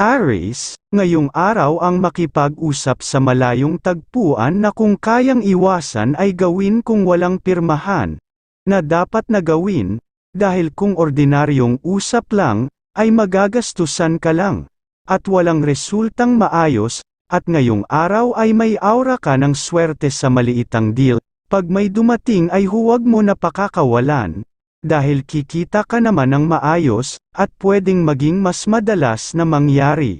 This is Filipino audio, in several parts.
Aries, ngayong araw ang makipag-usap sa malayong tagpuan na kung kayang iwasan ay gawin kung walang pirmahan, na dapat na gawin, dahil kung ordinaryong usap lang, ay magagastusan ka lang, at walang resultang maayos, at ngayong araw ay may aura ka ng swerte sa maliitang deal, pag may dumating ay huwag mo na pakakawalan, dahil kikita ka naman ng maayos, at pwedeng maging mas madalas na mangyari.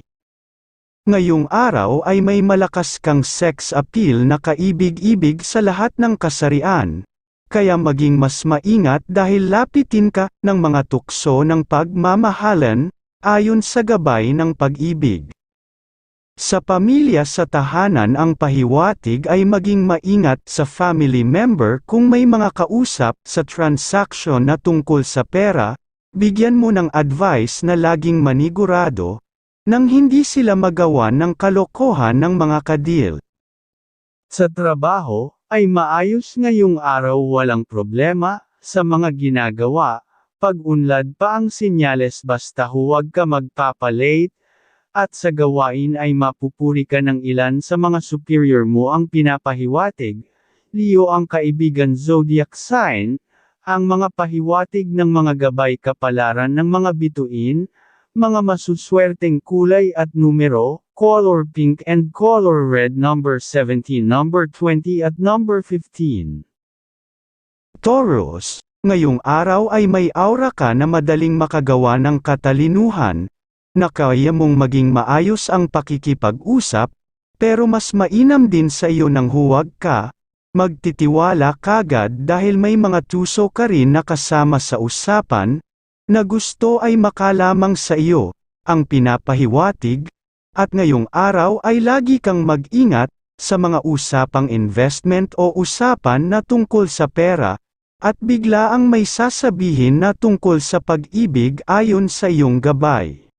Ngayong araw ay may malakas kang sex appeal na kaibig-ibig sa lahat ng kasarian, kaya maging mas maingat dahil lapitin ka ng mga tukso ng pagmamahalan, ayon sa gabay ng pag-ibig. Sa pamilya sa tahanan ang pahiwatig ay maging maingat sa family member kung may mga kausap sa transaksyon na tungkol sa pera, bigyan mo ng advice na laging manigurado, nang hindi sila magawa ng kalokohan ng mga kadil. Sa trabaho, ay maayos ngayong araw walang problema, sa mga ginagawa, pag-unlad pa ang sinyales basta huwag ka magpapalate, at sa gawain ay mapupuri ka ng ilan sa mga superior mo ang pinapahiwatig. Leo ang kaibigan zodiac sign, ang mga pahiwatig ng mga gabay kapalaran ng mga bituin, mga masuswerteng kulay at numero, color pink and color red number 17, number 20 at number 15. Taurus, ngayong araw ay may aura ka na madaling makagawa ng katalinuhan, na kaya mong maging maayos ang pakikipag-usap, pero mas mainam din sa iyo nang huwag ka, magtitiwala kagad dahil may mga tuso ka rin na kasama sa usapan, na gusto ay makalamang sa iyo, ang pinapahiwatig, at ngayong araw ay lagi kang mag-ingat, sa mga usapang investment o usapan na tungkol sa pera, at bigla ang may sasabihin na tungkol sa pag-ibig ayon sa iyong gabay.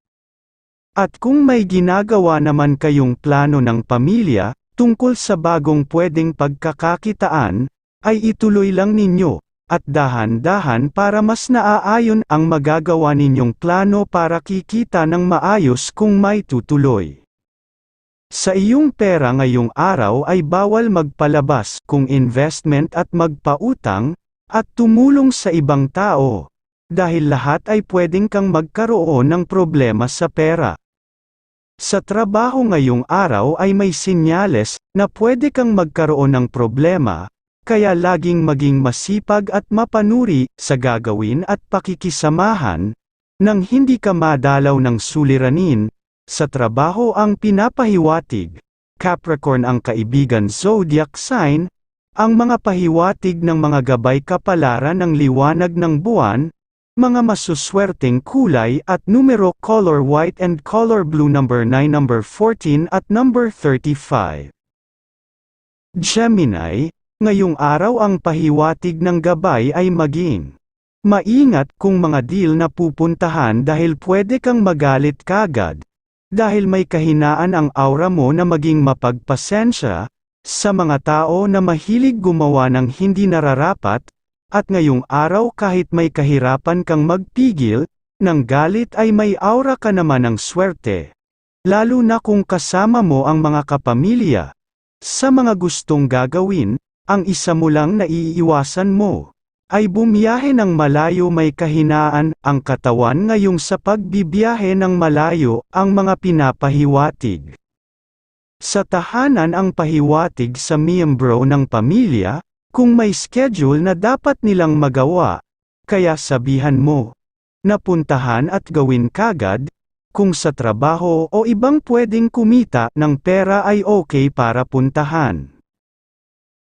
At kung may ginagawa naman kayong plano ng pamilya, tungkol sa bagong pwedeng pagkakakitaan, ay ituloy lang ninyo, at dahan-dahan para mas naaayon ang magagawa ninyong plano para kikita ng maayos kung may tutuloy. Sa iyong pera ngayong araw ay bawal magpalabas kung investment at magpautang, at tumulong sa ibang tao. Dahil lahat ay pwedeng kang magkaroon ng problema sa pera. Sa trabaho ngayong araw ay may sinyales na pwede kang magkaroon ng problema, kaya laging maging masipag at mapanuri sa gagawin at pakikisamahan, nang hindi ka madalaw ng suliranin, sa trabaho ang pinapahiwatig. Capricorn ang kaibigan zodiac sign, ang mga pahiwatig ng mga gabay kapalaran ng liwanag ng buwan, mga masuswerteng kulay at numero color white and color blue number 9 number 14 at number 35. Gemini, ngayong araw ang pahiwatig ng gabay ay maging maingat kung mga deal na pupuntahan dahil pwede kang magalit kagad. Dahil may kahinaan ang aura mo na maging mapagpasensya, sa mga tao na mahilig gumawa ng hindi nararapat, at ngayong araw kahit may kahirapan kang magpigil, ng galit ay may aura ka naman ng swerte. Lalo na kung kasama mo ang mga kapamilya. Sa mga gustong gagawin, ang isa mo lang na iiwasan mo ay bumiyahe ng malayo may kahinaan, ang katawan ngayong sa pagbibiyahe ng malayo, ang mga pinapahiwatig. Sa tahanan ang pahiwatig sa miyembro ng pamilya, kung may schedule na dapat nilang magawa, kaya sabihan mo, napuntahan at gawin kagad, kung sa trabaho o ibang pwedeng kumita ng pera ay okay para puntahan.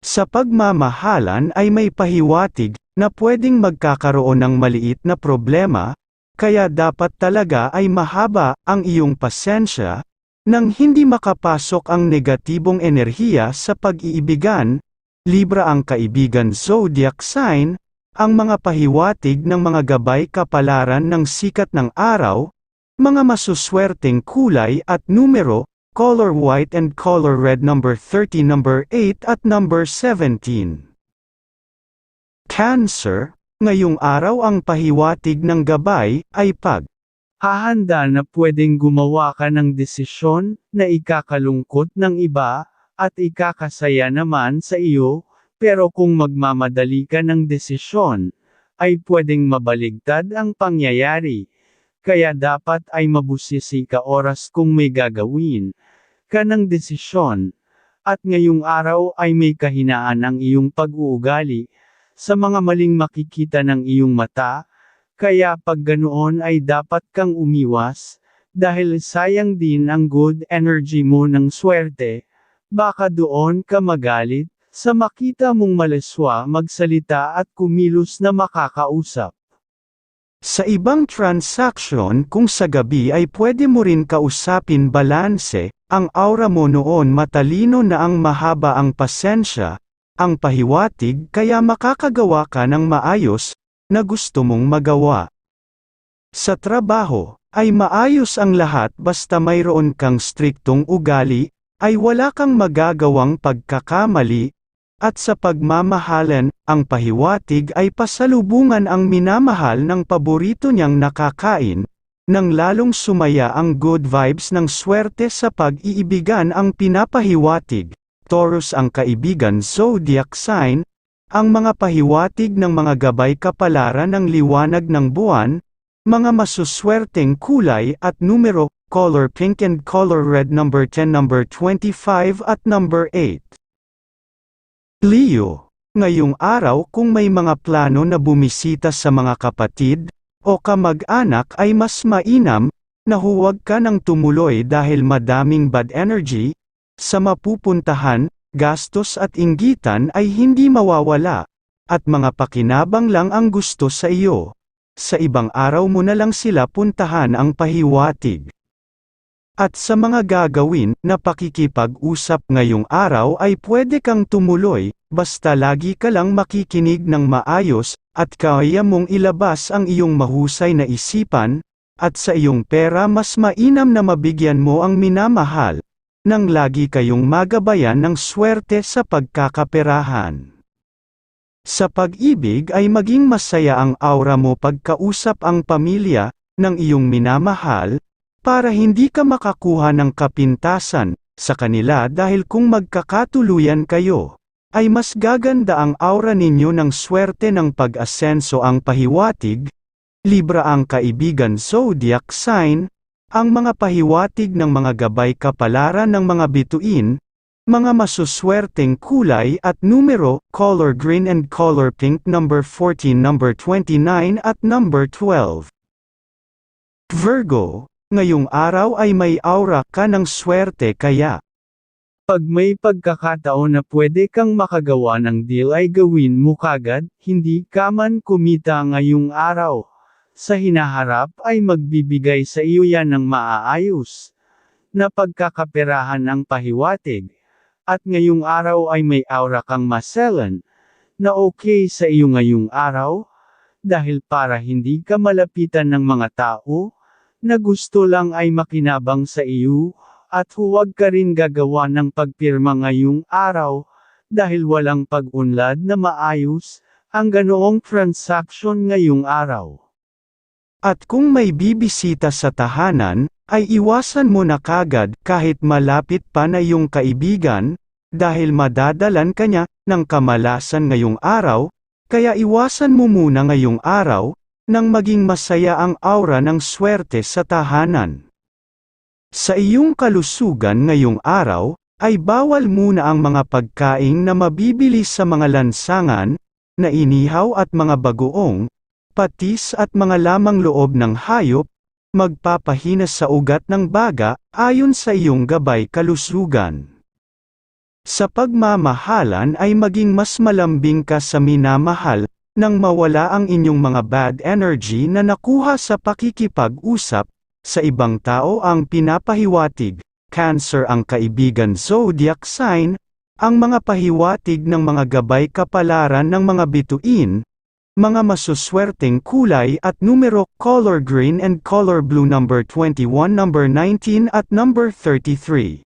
Sa pagmamahalan ay may pahiwatig na pwedeng magkakaroon ng maliit na problema, kaya dapat talaga ay mahaba ang iyong pasensya, nang hindi makapasok ang negatibong enerhiya sa pag-iibigan, Libra ang kaibigan zodiac sign, ang mga pahiwatig ng mga gabay kapalaran ng sikat ng araw, mga masuswerteng kulay at numero, color white and color red number 30 number 8 at number 17. Cancer, ngayong araw ang pahiwatig ng gabay ay pag Hahanda na pwedeng gumawa ka ng desisyon na ikakalungkot ng iba at ikakasaya naman sa iyo, pero kung magmamadali ka ng desisyon, ay pwedeng mabaligtad ang pangyayari. Kaya dapat ay mabusisi ka oras kung may gagawin ka ng desisyon. At ngayong araw ay may kahinaan ang iyong pag-uugali sa mga maling makikita ng iyong mata, kaya pag ganoon ay dapat kang umiwas, dahil sayang din ang good energy mo ng swerte, baka doon ka magalit, sa makita mong malaswa magsalita at kumilos na makakausap. Sa ibang transaction kung sa gabi ay pwede mo rin kausapin balanse, ang aura mo noon matalino na ang mahaba ang pasensya, ang pahiwatig kaya makakagawa ka ng maayos, na gusto mong magawa. Sa trabaho, ay maayos ang lahat basta mayroon kang striktong ugali, ay wala kang magagawang pagkakamali, at sa pagmamahalan, ang pahiwatig ay pasalubungan ang minamahal ng paborito niyang nakakain, nang lalong sumaya ang good vibes ng swerte sa pag-iibigan ang pinapahiwatig. Taurus ang kaibigan zodiac sign, ang mga pahiwatig ng mga gabay kapalaran ng liwanag ng buwan, mga masuswerteng kulay at numero, color pink and color red number 10 number 25 at number 8. Leo, ngayong araw kung may mga plano na bumisita sa mga kapatid, o kamag-anak ay mas mainam, na huwag ka nang tumuloy dahil madaming bad energy, sa mapupuntahan, gastos at inggitan ay hindi mawawala, at mga pakinabang lang ang gusto sa iyo. Sa ibang araw mo na lang sila puntahan ang pahiwatig. At sa mga gagawin na pakikipag-usap ngayong araw ay pwede kang tumuloy, basta lagi ka lang makikinig ng maayos, at kaya mong ilabas ang iyong mahusay na isipan, at sa iyong pera mas mainam na mabigyan mo ang minamahal, nang lagi kayong magabayan ng swerte sa pagkakaperahan. Sa pag-ibig ay maging masaya ang aura mo pagkausap ang pamilya, ng iyong minamahal, para hindi ka makakuha ng kapintasan, sa kanila dahil kung magkakatuluyan kayo, ay mas gaganda ang aura ninyo ng swerte ng pag-asenso ang pahiwatig, Libra ang kaibigan zodiac sign, ang mga pahiwatig ng mga gabay kapalaran ng mga bituin, mga masuswerteng kulay at numero, color green and color pink number 14 number 29 at number 12. Virgo, Ngayong araw ay may aura ka ng swerte kaya. Pag may pagkakataon na pwede kang makagawa ng deal ay gawin mo kagad, hindi ka man kumita ngayong araw. Sa hinaharap ay magbibigay sa iyo yan ng maaayos. Na pagkakaperahan ang pahiwatig. At ngayong araw ay may aura kang maselan. Na okay sa iyo ngayong araw. Dahil para hindi ka malapitan ng mga tao, na gusto lang ay makinabang sa iyo, at huwag ka rin gagawa ng pagpirma ngayong araw, dahil walang pag-unlad na maayos, ang ganoong transaction ngayong araw. At kung may bibisita sa tahanan, ay iwasan mo na kagad kahit malapit pa na yung kaibigan, dahil madadalan kanya ng kamalasan ngayong araw, kaya iwasan mo muna ngayong araw, nang maging masaya ang aura ng swerte sa tahanan. Sa iyong kalusugan ngayong araw, ay bawal muna ang mga pagkain na mabibili sa mga lansangan, na inihaw at mga bagoong, patis at mga lamang loob ng hayop, magpapahina sa ugat ng baga, ayon sa iyong gabay kalusugan. Sa pagmamahalan ay maging mas malambing ka sa minamahal, nang mawala ang inyong mga bad energy na nakuha sa pakikipag-usap, sa ibang tao ang pinapahiwatig, Cancer ang kaibigan zodiac sign, ang mga pahiwatig ng mga gabay kapalaran ng mga bituin, mga masuswerteng kulay at numero, color green and color blue number 21 number 19 at number 33.